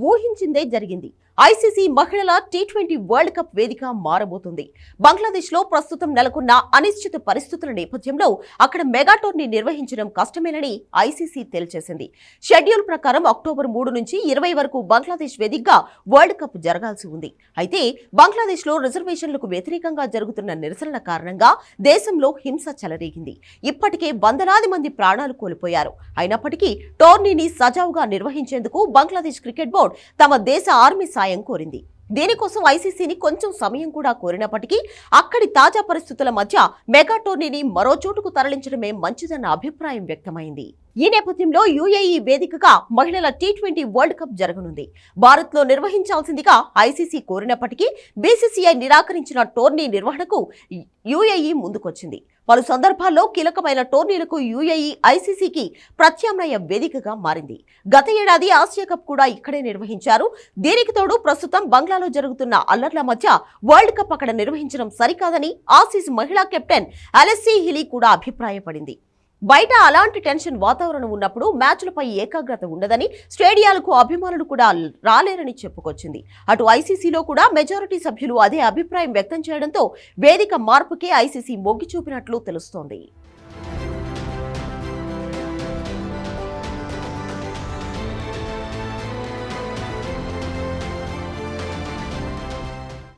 ఊహించిందే జరిగింది. ఐసీసీ మహిళల T twenty world cup వేదిక మారబోతుంది. బంగ్లాదేశ్లో ప్రస్తుతం నెలకొన్న అనిశ్చిత పరిస్థితుల నేపథ్యంలో అక్కడ మెగా టోర్నీ నిర్వహించడం కష్టమేనని ఐసీసీ తేల్చేసింది. షెడ్యూల్ ప్రకారం అక్టోబర్ మూడు నుంచి ఇరవై వరకు బంగ్లాదేశ్ వేదికగా వరల్డ్ కప్ జరగాల్సి ఉంది. అయితే బంగ్లాదేశ్లో రిజర్వేషన్లకు వ్యతిరేకంగా జరుగుతున్న నిరసనల కారణంగా దేశంలో హింస చెలరేగింది. ఇప్పటికే వందలాది మంది ప్రాణాలు కోల్పోయారు. అయినప్పటికీ టోర్నీని సజావుగా నిర్వహించేందుకు బంగ్లాదేశ్ క్రికెట్ బోర్డు తమ దేశ ఆర్మీ సాయం కోరింది. దీనికోసం ఐసీసీని కొంచెం సమయం కూడా కోరినప్పటికీ అక్కడి తాజా పరిస్థితుల మధ్య మెగా టోర్నీని మరో చోటుకు తరలించడమే మంచిదన్న అభిప్రాయం వ్యక్తమైంది. ఈ నేపథ్యంలో యూఏఈ వేదికగా మహిళల టీ ట్వంటీ వరల్డ్ కప్ జరగనుంది. భారత్లో నిర్వహించాల్సిందిగా ఐసీసీ కోరినప్పటికీ బీసీసీఐ నిరాకరించిన టోర్నీ నిర్వహణకు యూఏఈ ముందుకొచ్చింది. పలు సందర్భాల్లో కీలకమైన టోర్నీలకు యూఏఈ ఐసీసీకి ప్రత్యామ్నాయ వేదికగా మారింది. గత ఏడాది ఆసియా కప్ కూడా ఇక్కడే నిర్వహించారు. దీనికి తోడు ప్రస్తుతం బంగ్లాలో జరుగుతున్న అల్లర్ల మధ్య వరల్డ్ కప్ అక్కడ నిర్వహించడం సరికాదని ఆసీస్ మహిళా కెప్టెన్ అలెస్సీ హిలీ కూడా అభిప్రాయపడింది. బయట అలాంటి టెన్షన్ వాతావరణం ఉన్నప్పుడు మ్యాచ్లపై ఏకాగ్రత ఉండదని స్టేడియాలకు అభిమానులు కూడా రాలేరని చెప్పుకొచ్చింది. అటు ఐసీసీలో కూడా మెజారిటీ సభ్యులు అదే అభిప్రాయం వ్యక్తం చేయడంతో వేదిక మార్పుకే ఐసీసీ మొగ్గి చూపినట్లు తెలుస్తోంది.